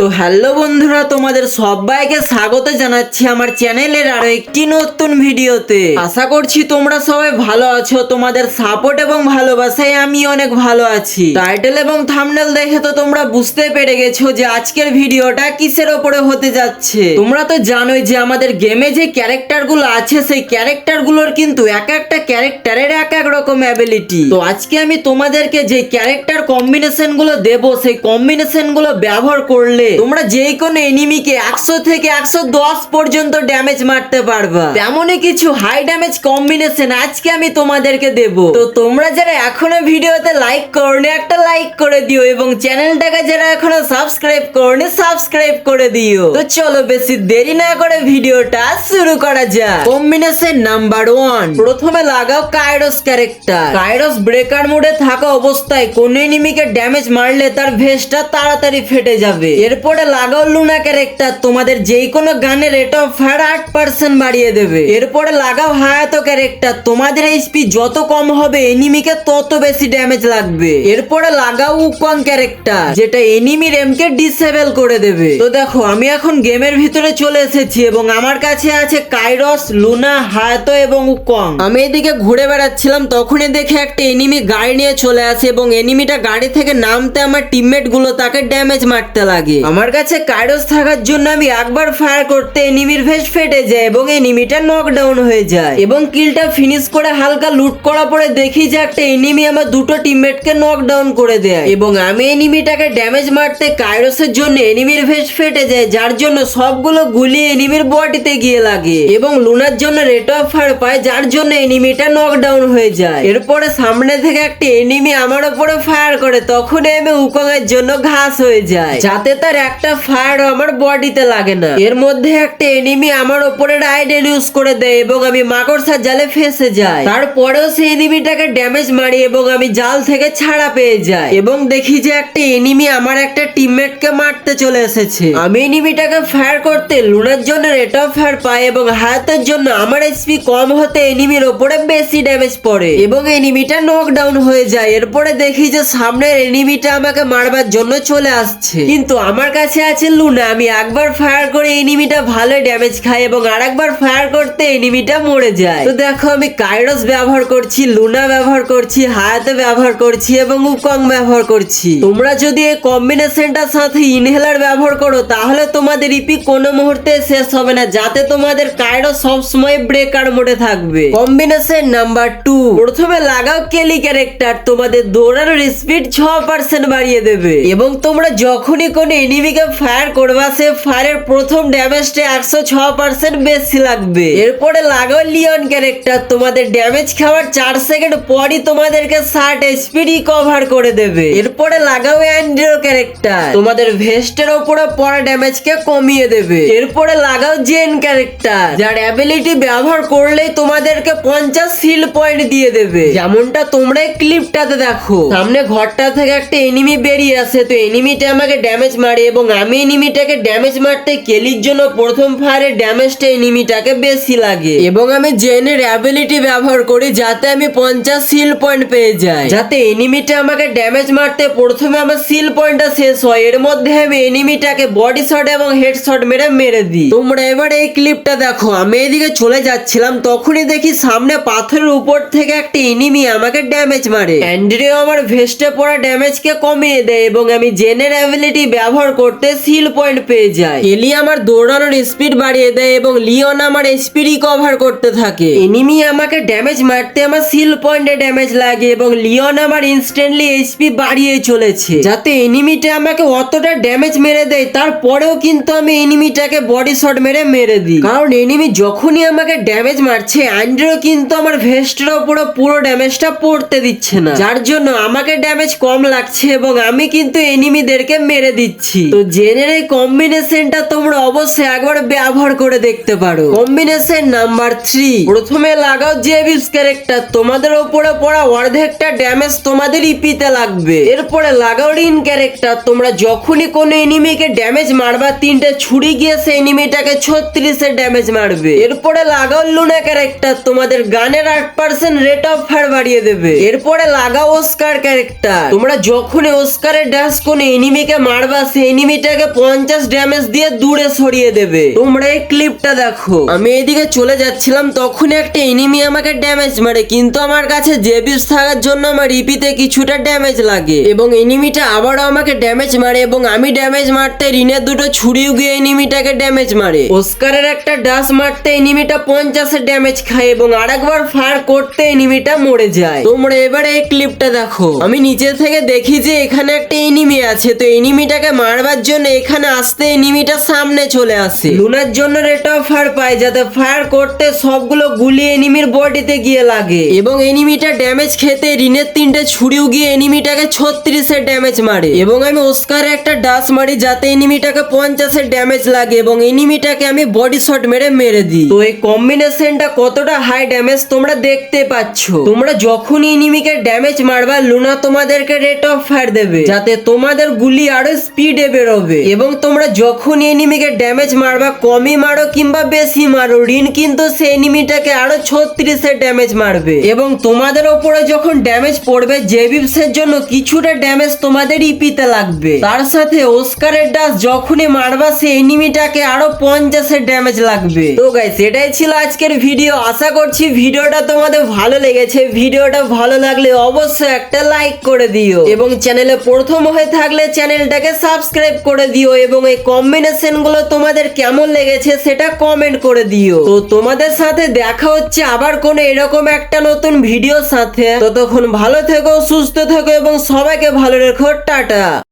তো হ্যালো বন্ধুরা, তোমাদের সবাইকে স্বাগত জানাচ্ছি আমার চ্যানেলের আরও একটি নতুন ভিডিওতে। আশা করছি তোমরা সবাই ভালো আছো, তোমাদের সাপোর্ট এবং ভালোবাসায় আমি অনেক ভালো আছি। টাইটেল এবং থামনেল দেখে তো তোমরা বুঝতে পেরে গেছো যে আজকের ভিডিওটা কিসের ওপরে হতে যাচ্ছে। তোমরা তো জানোই যে আমাদের গেমে যে ক্যারেক্টারগুলো আছে, সেই ক্যারেক্টারগুলোর কিন্তু এক একটা ক্যারেক্টারের এক এক রকম অ্যাবিলিটি তো আজকে আমি তোমাদেরকে যে ক্যারেক্টার কম্বিনেশনগুলো দেবো, সেই কম্বিনেশনগুলো ব্যবহার করলে তোমরা যে কোনো এনিমিকে একশো থেকে একশো দশ পর্যন্ত ড্যামেজ মারতে পারবা। তেমনই কিছু হাই ড্যামেজ কম্বিনেশন আজকে আমি তোমাদেরকে দেব। তো তোমরা যারা এখনও ভিডিওতে লাইক করনি, একটা লাইক করে দিও এবং চ্যানেলটাকে যারা এখনও সাবস্ক্রাইব করনি সাবস্ক্রাইব করে দিও। তো চলো বেশি দেরি না করে ভিডিওটা শুরু করা যাক। কম্বিনেশন নাম্বার ওয়ান প্রথমে লাগাও কাইরোস ক্যারেক্টার কাইরোস ব্রেকার মোডে থাকা অবস্থায় কোন এনিমিকে ড্যামেজ মারলে তার ভেস্টটা তাড়াতাড়ি ফেটে যাবে। এরপরে লাগাও লুনা ক্যারেক্টার তোমাদের যেই কোনো গানের রেট অফ ফায়ার আট পার্সেন্ট বাড়িয়ে দেবে। এরপরে লাগাও হায়াতো ক্যারেক্টার তোমাদের এইচপি যত কম হবে এনিমিকে তত বেশি ড্যামেজ লাগবে। এরপরে লাগাও উকং ক্যারেক্টার যেটা এনিমির এমকে ডিসেবল করে দেবে। তো দেখো, আমি এখন গেমের ভিতরে চলে এসেছি এবং আমার কাছে আছে কাইরস, লুনা, হায়াতো এবং উকং আমি এদিকে ঘুরে বেড়াচ্ছিলাম, তখনই দেখে একটা এনিমি গাড়ি নিয়ে চলে আসে এবং এনিমিটা গাড়ি থেকে নামতে আমার টিমমেটগুলো তাকে ড্যামেজ মারতে লাগে। আমার কাছে কাইরস থাকার জন্য আমি একবার ফায়ার করতে এনিমির ভেস ফেটে যায় এবং এনিমিটা নকডাউন হয়ে যায়। এবং কিলটা ফিনিশ করে হালকা লুট করা পরে দেখি যে একটা এনিমি আমার দুটো টিমমেটকে নকডাউন করে দেয়। এবং আমি এনিমিটাকে ড্যামেজ মারতে কাইরসের জন্য এনিমির ভেস ফেটে যায়, যার জন্য সবগুলো গুলি এনিমির বডিতে গিয়ে লাগে। এবং লুনার জন্য রেট অফ ফায়ার পায়, যার জন্য এনিমিটা নকডাউন হয়ে যায়। এরপরে সামনে থেকে একটা এনিমি আমার উপরে ফায়ার করে তখন আমি উকং এর জন্য ঘাস হয়ে যায়। যাতে তার একটা ফায়ার আমার বডিতে লাগে না। এর মধ্যে একটা এনিমি আমার উপরে রাইডেল ইউজ করে দেয় এবং আমি মাকড়সার জালে ফেসে যাই। তারপরেও সেই এনিমিটাকে ড্যামেজ মারি এবং আমি জাল থেকে ছাড়া পেয়ে যাই। এবং দেখি যে একটা এনিমি আমার একটা টিমমেট কে মারতে চলে এসেছে। আমি এনিমিটাকে ফায়ার করতে লুনার জন্য রেট অফ ফায়ার পাই এবং হায়াতের জন্য আমার এসপি কম হতে এনিমির ওপরে বেশি ড্যামেজ পড়ে। এবং এনিমিটা নকডাউন হয়ে যায়। এরপরে দেখি যে সামনের এনিমিটা আমাকে মারবার জন্য চলে আসছে। কিন্তু আমার কাছে আছে লুনা। আমি একবার ফায়ার করে এনিমিটা ভালো ড্যামেজ খাই এবং আরেকবার ফায়ার করতে এনিমিটা মরে যায়। তো দেখো, আমি কাইরস ব্যবহার করছি, লুনা ব্যবহার করছি, হায়াতে ব্যবহার করছি এবং উকং ব্যবহার করছি। তোমরা যদি এই কম্বিনেশনটার সাথে ইনহেলার ব্যবহার করো, তাহলে তোমাদের ইপি কোনো মুহূর্তে শেষ হবে না, যাতে তোমাদের কাইরো সব সময় ব্রেকার মোডে থাকবে। কম্বিনেশন নাম্বার টু প্রথমে লাগাও কেলি ক্যারেক্টার তোমাদের দৌড়ানোর স্পিড ছ পার্সেন্ট বাড়িয়ে দেবে। এবং তোমরা যখনই কোনো এনিমিকে ফায়ার করবা, সে ফায়ারের প্রথম ড্যামেজটা একশো ছ পার্সেন্ট বেশি লাগবে। এরপরে লাগাও লিওন ক্যারেক্টার তোমাদের ড্যামেজ খাওয়ার চার সেকেন্ড পরই তোমাদেরকে ষাট এইচপি রিকভার করে দেবে। এরপরে লাগাও অ্যান্ড্রো ক্যারেক্টার তোমাদের ভেস্টের ওপরে পড়া ড্যামেজকে কমিয়ে দেবে। এরপরে লাগাও জেন ক্যারেক্টার যার অ্যাবিলিটি ব্যবহার করলেই তোমাদেরকে পঞ্চাশ হিল পয়েন্ট দিয়ে দেবে। যেমনটা তোমরা ক্লিপটাতে দেখো। সামনে ঘরটা থেকে একটা এনিমি বেরিয়ে আসে, তো এনিমিটা আমাকে ড্যামেজ মারে এবং আমি এনিমিটাকে ড্যামেজ মারতে কেলির জন্য প্রথম ফায়ারের ড্যামেজটা এনিমিটাকে বেশি লাগে। এবং আমি জেনের অ্যাবিলিটি ব্যবহার করি যাতে আমি পঞ্চাশ সিল পয়েন্ট পেয়ে যাই। যাতে এনিমিটা আমাকে ড্যামেজ মারতে প্রথমে আমার সিল পয়েন্টটা শেষ হয়। এর মধ্যে আমি এনিমিটাকে বডি শট এবং হেড শট মেরে মেরে দিই। তোমরা এবার এই ক্লিপটা দেখো। আমি এদিকে চলে যাচ্ছিলাম, তখনই দেখি সামনে পাথরের উপর থেকে একটা এনিমি আমাকে ড্যামেজ মারে। অ্যান্ড্রিও আমার ভেস্টে পড়া ড্যামেজকে কমিয়ে দেয় এবং আমি জেনের অ্যাবিলিটি ব্যবহার করতে সিল পয়েন্ট পেয়ে যায়। এলি আমার দৌড়ানোর স্পিড বাড়িয়ে দেয় এবং লিওন আমার স্পিড রিকভার করতে থাকে। এনিমি আমাকে ড্যামেজ মারতে আমার সিল পয়েন্টে ড্যামেজ লাগে এবং লিওন আমার ইনস্ট্যান্টলি এইচপি বাড়িয়ে চলেছে। যাতে এনিমিটা আমাকে অতটা ড্যামেজ মেরে দেয়, তারপরেও কিন্তু আমি এনিমিটাকে বডি শট মেরে মেরে দিই। কারণ এনিমি যখনই আমাকে ড্যামেজ মারছে অ্যান্ড্রো কিন্তু আমার ভেস্টের ওপরে পুরো ড্যামেজটা পড়তে দিচ্ছে না। যার জন্য আমাকে ড্যামেজ কম লাগছে এবং আমি কিন্তু এনিমিদেরকে মেরে দিচ্ছি। তো জেনের এই কম্বিনেশনটা তোমরা অবশ্যই একবার ব্যবহার করে দেখতে পারো। কম্বিনেশন নাম্বার থ্রি প্রথমে লাগাও জেভিস ক্যারেক্টার তোমাদের ওপরে পড়া অর্ধেকটা ড্যামেজ তোমাদের ইপিতে লাগবে। এরপরে লাগাও রিন ক্যারেক্টার তোমরা যখনই কোনো এনিমিকে ড্যামেজ মারবা, তিনটে ছুরি গিয়ে সে এনিমিটাকে ছত্রিশের ড্যামেজ মারবে। এরপরে লাগাও লুনা ক্যারেক্টার তোমাদের গানের আট পার্সেন্ট রেট অফ ফায়ার বাড়িয়ে দেবে। এরপরে লাগাও ওস্কার ক্যারেক্টার তোমরা যখনই ওস্কারের ড্যাশ কোনো এনিমিকে মারবা সে এনিমিটাকে পঞ্চাশ ড্যামেজ দিয়ে দূরে সরিয়ে দেবে। তোমরা এই ক্লিপটা দেখো। আমি এদিকে চলে যাচ্ছিলাম তখন একটা এনিমি আমাকে ড্যামেজ মারে, কিন্তু আমার কাছে জেবিস থাকার জন্য আমার ইপিতে কিছুটা ড্যামেজ লাগে। এবং এনিমিটা আবারও আমাকে ড্যামেজ মারে, এবং আমি ড্যামেজ মারতে ঋণের দুটো ছুরিও গিয়ে এনিমিটাকে ড্যামেজ মারে। ওস্কারের একটা ডাস মারতে এনিমিটা পঞ্চাশের ড্যামেজ খায়, এবং আরেকবার ফায়ার করতে এনিমিটা মরে যায়। তোমরা এবারে এই ক্লিপটা দেখো। আমি নিচে থেকে দেখি যে এখানে একটা এনিমি আছে, তো এনিমিটাকে মারবার জন্য এখানে আসতে এনিমিটা সামনে চলে আসে। লুনার জন্য রেট অফ ফায়ার পায় যাতে ফায়ার করতে সবগুলো গুলি এনিমির বডিতে গিয়ে লাগে। এবং এনিমিটা ড্যামেজ খেতে রিনের তিনটে ছুরিও গিয়ে এনিমিটাকে ছত্রিশের ড্যামেজ মারে। এবং আমি ওস্কারে একটা ডাস মারি যাতে এনিমিটাকে পঞ্চাশের ড্যামেজ লাগে এবং এনিমিটাকে আমি বডি শট মেরে মেরে দিই। তো এই কম্বিনেশনটা কতটা হাই ড্যামেজ তোমরা দেখতে পাচ্ছ? তোমরা যখনই এনিমিকে ড্যামেজ মারবা লুনা তোমাদেরকে রেট অফ ফায়ার দেবে। যাতে তোমাদের গুলি আরও স্পিডে বেরোবে। এবং তোমরা যখনই এনিমিকে ড্যামেজ মারবা, কমই মারো কিংবা বেশি মারো রিন কিন্তু সে এনিমিটাকে আরও ছত্রিশের ড্যামেজ মারবে। এবং তোমাদের ওপরে যখন ড্যামেজ পড়বে জেবিপসের জন্য কিছুটা ড্যামেজ তোমাদের ইপিতে লাগবে। তার সাথে ওস্কারের ডাস যখনই মারবা সে এনিমিটাকে আরও পঞ্চাশের ড্যামেজ লাগবে। তো গাইস এটাই ছিল আজকের ভিডিও আশা করছি ভিডিওটা তোমাদের ভালো লেগেছে। ভিডিওটা ভালো লাগলে অবশ্যই একটা লাইক করে দিও। এবং চ্যানেলে প্রথম হয়ে থাকলে চ্যানেলটাকে সাবস্ক্রাইব করে দিও এবং এই কম্বিনেশনগুলো তোমাদের কেমন লেগেছে সেটা কমেন্ট করে দিও। তো তোমাদের সাথে দেখা হচ্ছে আবার কোনো এরকম একটা নতুন ভিডিওর সাথে। ততক্ষণ ভালো থেকো, সুস্থ থেকো এবং সবাইকে ভালো রেখো, টাটা।